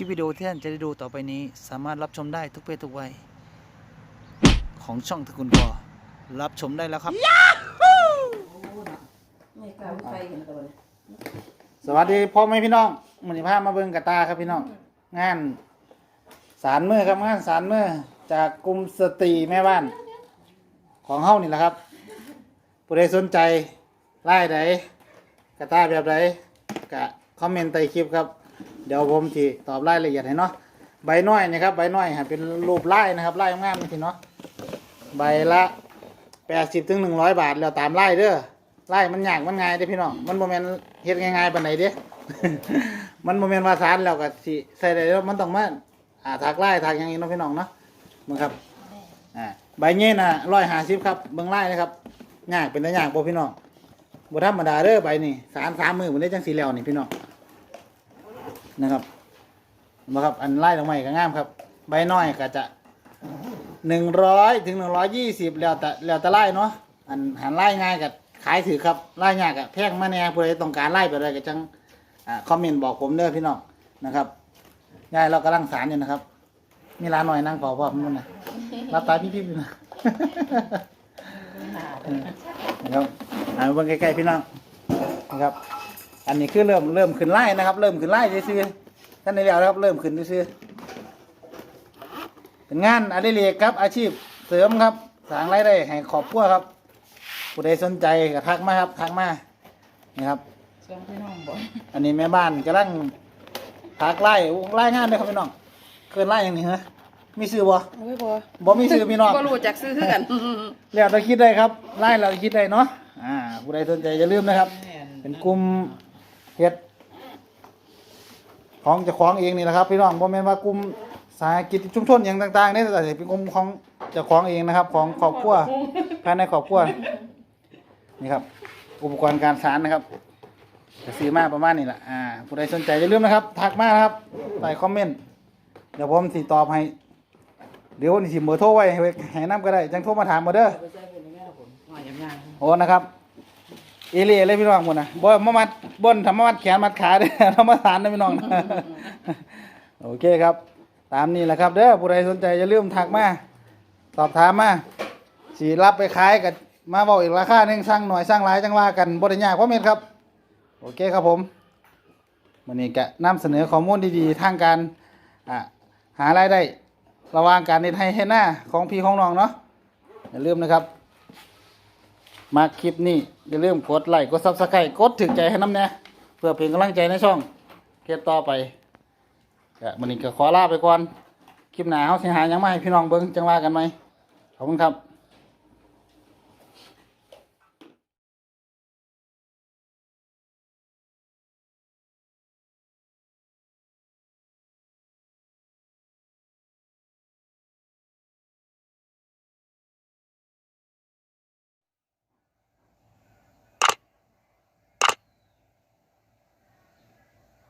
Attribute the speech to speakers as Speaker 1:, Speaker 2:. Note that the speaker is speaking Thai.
Speaker 1: คลิปวิดีโอที่ท่านจะได้ดูต่อไปนี้ สามารถรับชมได้ทุกเพศทุกวัย ของช่องตระกุลกอรับชมได้แล้วครับ
Speaker 2: ไม่กล้าไปเห็นตัวเลย
Speaker 3: สวัสดีพ่อแม่พี่น้องมันนี้พามาเบิ่งกระตาครับพี่น้อง งาน สารมือครับงานสารมือจากกลุ่มสตรีแม่บ้าน ของเฮ้านี่แหละครับผู้ใดสนใจไล่ใดกระตาแบบใดกะคอมเมนต์ใต้คลิปครับ เดี๋ยวผมทีตอบรายละเอียดให้เนาะใบน้อยนะครับใบน้อยฮะเป็นรูปไล่นะครับไล่งามๆนี่พี่เนาะใบละแปดสิบถึงหนึ่งร้อยบาทแล้วตามไล่เด้อไล่มันยากมันง่ายเด้พี่น้องมันโมเมนเฮ็ดง่ายๆปานไหนเด้มันโมเมนว่าสารแล้วก็สิใส่ได้แล้วมันต้องมาอ่าถักไล่ถักอย่างนี้เนาะพี่น้องเนาะมึงครับอ่าใบเงี้ยนะร้อยห้าสิบครับเบิ่งไล่นะครับยากเป็นตายากบ่พี่น้องบ่ธรรมดาเด้อใบนี่สารสามมือมันได้จังสีแล้วนี่พี่น้อง นะครับมาครับ อันไล่ลงมาอีกก็งามครับ ใบน้อยก็จะหนึ่งร้อยถึงหนึ่งร้อยยี่สิบแล้วแต่แล้วแต่ไล่เนาะอันหันไล่ง่ายกับขายถือครับไล่ยากกับแพงมาแน่ผู้ใดต้องการไล่ไปอะไรก็จังอ่าคอมเมนต์บอกผมเด้อพี่น้องนะครับยายเรากำลังสารอยู่นะครับ มีร้านหน่อยนั่งเฝ้าพ่อผมนู่นนะรับตาพี่ๆอยู่นะนะครับอ่าเบิ่งใกล้ๆพี่น้องนะครับ อันนี้คือเริ่มเริ่มขึ้นไล่นะครับ เริ่มขึ้นไล่ซื่อๆท่านในเรียวนะครับ เริ่มขึ้นซื่อๆเป็นงานอดิเรกครับ อาชีพเสริมครับสร้างรายได้ให้ครอบครัวครับ ผู้ใดสนใจก็ทักมาครับทักมานะครับ
Speaker 2: สองพี่น้องบ่
Speaker 3: อันนี้แม่บ้านกำลังถักไล่ไล่งานเลยครับพี่น้องเกินไล่อย่างนี้ฮะมีซื้อบ่
Speaker 2: โอ้ยบ่
Speaker 3: บ่มีซื้อพี่น้อง
Speaker 2: ก็รู้จักซื้อคือกัน
Speaker 3: แล้วเราคิดได้ครับไล่เราคิดได้เนาะอ่าผู้ใดสนใจอย่าลืมนะครับ เป็นกลุ่ม เฮ็ดของเจ้าของเองนี่แหละครับพี่น้องบ่แม่นว่ากลุ่มสาหกิจชุมชนอย่างต่างๆนี่แต่เป็นกลุ่มของเจ้าของเองนะครับ ของครอบครัวภายในครอบครัวนี่ครับ อุปกรณ์การสารนะครับจะซื้อมาประมาณนี้แหละอ่าผู้ใดสนใจอย่าลืมนะครับทักมานะครับใส่คอมเมนต์เดี๋ยวผมสิตอบให้ เดี๋ยวนี่สิเบอร์โทรไว้ให้ไว้ให้น้ำก็ได้จังโทรมาถามมาเด้อ
Speaker 2: ไปใส่เป็นยังไงล่ะผมว่าอย่างงั้น
Speaker 3: โอ้นะครับ เอเล่เลยพี่น้องหมดนะบ่มามัดบ่นทำมามัดแขนมัดขาเด้อทำมาสารนะพี่น้องนะโอเคครับ ตามนี้แหละครับเด้อผู้ใดสนใจอย่าลืมทักมาสอบถามมาสีรับไปขายกับมาบอกอีกราคาหนึ่งสร้างหน่อยสร้างหลายจังว่ากันบริยากว่าเม็ดครับ โอเคครับผมวันนี้ก็นำเสนอข้อมูลดีๆ ทางการอ่าหารายได้ระหว่างการเน็ตให้ให้หน้าของพี่ของน้องเนาะอย่าลืมนะครับ มาคลิปนี้อย่าลืมกดไลค์กดซับสไครต์กดถึงใจให้น้ำเนี่ยเพื่อเป็นกำลังใจในช่องคลิปต่อไปก็มันนี้ก็ขอลาไปก่อน คลิปหน้าเขาสิหายยังไม่ให้พี่น้องเบิ้งจังว่ากันไหมขอบคุณครับ